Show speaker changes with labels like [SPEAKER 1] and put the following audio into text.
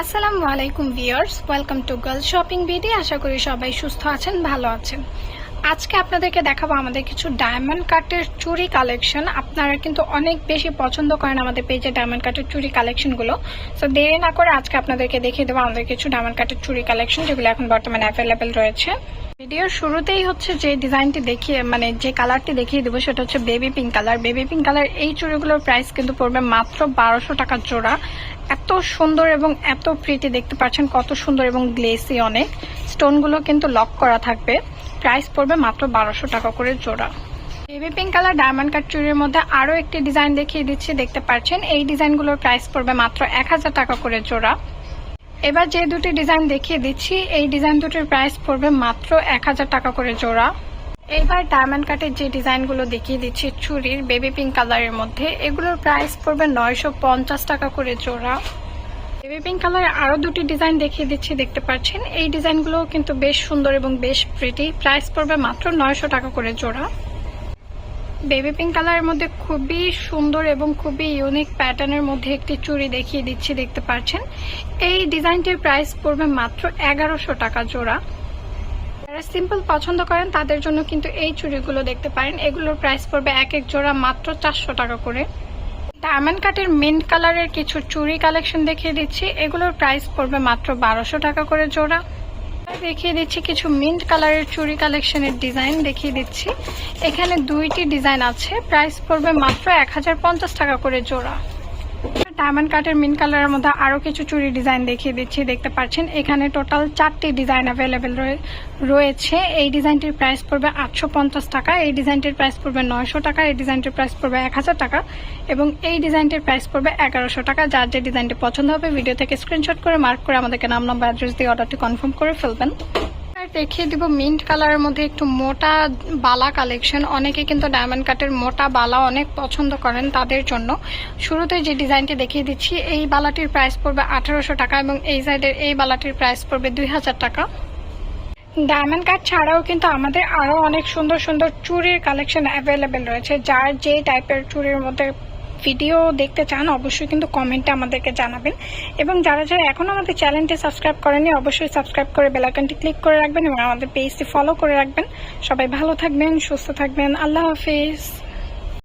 [SPEAKER 1] আসসালামু আলাইকুম viewers, welcome to girl shopping BD. আশা করি সবাই সুস্থ আছেন, ভালো আছেন। আজকে আপনাদেরকে দেখাবো আমাদের কিছু ডায়মন্ড কাটের চুরি কালেকশন আপনারা কিন্তু অনেক বেশি পছন্দ করেন আমাদের পেজে ডায়মন্ড কাটের চুরি কালেকশনগুলো সো দেরি না করে আজকে আপনাদেরকে দেখিয়ে দেবো আমাদের কিছু ডায়মন্ড কাটের চুরি কালেকশন যেগুলো এখন বর্তমানে অ্যাভেলেবেল রয়েছে। ভিডিওর শুরুতেই হচ্ছে যে ডিজাইনটি দেখিয়ে মানে যে কালারটি দেখিয়ে দেবো সেটা হচ্ছে baby pink colour baby pink colour এই চুড়িগুলোর প্রাইস কিন্তু পড়বে মাত্র বারোশো টাকা জোড়া। এত সুন্দর এবং এত প্রিটি দেখতে পাচ্ছেন, কত সুন্দর এবং গ্লেসি অনেক। স্টোনগুলো কিন্তু লক করা থাকবে। প্রাইস পড়বে মাত্র বারোশো টাকা করে জোড়া। Baby pink colour diamond cut চুড়ির মধ্যে আরও একটি ডিজাইন দেখিয়ে দিচ্ছি, দেখতে পাচ্ছেন। এই ডিজাইনগুলোর প্রাইস পড়বে মাত্র এক হাজার টাকা করে জোড়া। এবার যে দুটি ডিজাইন দেখিয়ে দিচ্ছি, এই ডিজাইন দুটির প্রাইস পড়বে মাত্র এক হাজার টাকা করে জোড়া। এবার ডায়মন্ড কাটের যে ডিজাইনগুলো দেখিয়ে দিচ্ছি চুরির বেবি পিঙ্ক কালারের মধ্যে, এগুলোর প্রাইস পড়বে নয়শো পঞ্চাশ টাকা করে জোড়া। বেবি পিঙ্ক কালারের আরও দুটি ডিজাইন দেখিয়ে দিচ্ছি, দেখতে পাচ্ছেন। এই ডিজাইনগুলোও কিন্তু বেশ সুন্দর এবং বেশ প্রিটি প্রাইস পড়বে মাত্র নয়শো টাকা করে জোড়া। বেবি পিঙ্ক কালারের মধ্যে খুবই সুন্দর এবং খুবই ইউনিক প্যাটার্নের মধ্যে একটি চুড়ি দেখিয়ে দিচ্ছি, দেখতে পাচ্ছেন এই ডিজাইনটির প্রাইস পড়বে মাত্র এগারোশো টাকা জোড়া। যারা সিম্পল পছন্দ করেন, তাদের জন্য কিন্তু এই চুড়িগুলো দেখতে পারেন। এগুলোর প্রাইস পড়বে এক এক জোড়া মাত্র চারশো টাকা করে। ডায়মন্ড কাটের মিন্ট কালারের কিছু চুড়ি কালেকশন দেখিয়ে দিচ্ছি। এগুলোর প্রাইস পড়বে মাত্র বারোশো টাকা করে জোড়া। দেখিয়ে দিচ্ছি কিছু মিন্ট কালারের চুরি কালেকশনের ডিজাইন দেখিয়ে দিচ্ছি। এখানে দুইটি ডিজাইন আছে। প্রাইস পড়বে মাত্র এক হাজার পঞ্চাশ টাকা করে জোড়া। ডায়মন্ড কাটের মিন কালারের মধ্যে আরও কিছু চুরি ডিজাইন দেখিয়ে দিচ্ছি, দেখতে পাচ্ছেন। এখানে টোটাল চারটি ডিজাইন অ্যাভেলেবেল রয়েছে। এই ডিজাইনটির প্রাইস পড়বে আটশো পঞ্চাশ টাকা, এই ডিজাইনটির প্রাইস পড়বে নয়শো টাকা, এই ডিজাইনটির প্রাইস পড়বে এক হাজার টাকা এবং এই ডিজাইনটির প্রাইস পড়বে এগারোশো টাকা। যার যে ডিজাইনটি পছন্দ হবে ভিডিও থেকে স্ক্রিনশট করে মার্ক করে আমাদেরকে নাম নাম্বার অ্যাড্রেস দিয়ে অর্ডারটি কনফার্ম করে ফেলবেন। দেখিয়ে দিব মিন্ট কালারের মধ্যে একটু মোটা বালা কালেকশন অনেকে কিন্তু ডায়মন্ড কাটের মোটা বালা অনেক পছন্দ করেন তাদের জন্য। শুরুতে যে ডিজাইনটি দেখিয়ে দিচ্ছি, এই বালাটির প্রাইস পড়বে আঠারোশো টাকা এবং এই সাইডের এই বালাটির প্রাইস পড়বে দুই হাজার টাকা। ডায়মন্ড কাট ছাড়াও কিন্তু আমাদের আরও অনেক সুন্দর সুন্দর চুরির কালেকশন অ্যাভেলেবেল রয়েছে। যার যে টাইপের চুরির মধ্যে ভিডিও দেখতে চান, অবশ্যই কিন্তু কমেন্টে আমাদেরকে জানাবেন। এবং যারা যারা এখনও আমাদের চ্যানেলটি সাবস্ক্রাইব করেনি অবশ্যই সাবস্ক্রাইব করে বেলাইকনটি ক্লিক করে রাখবেন এবং আমাদের পেজটি ফলো করে রাখবেন। সবাই ভালো থাকবেন, সুস্থ থাকবেন। আল্লাহ হাফিজ।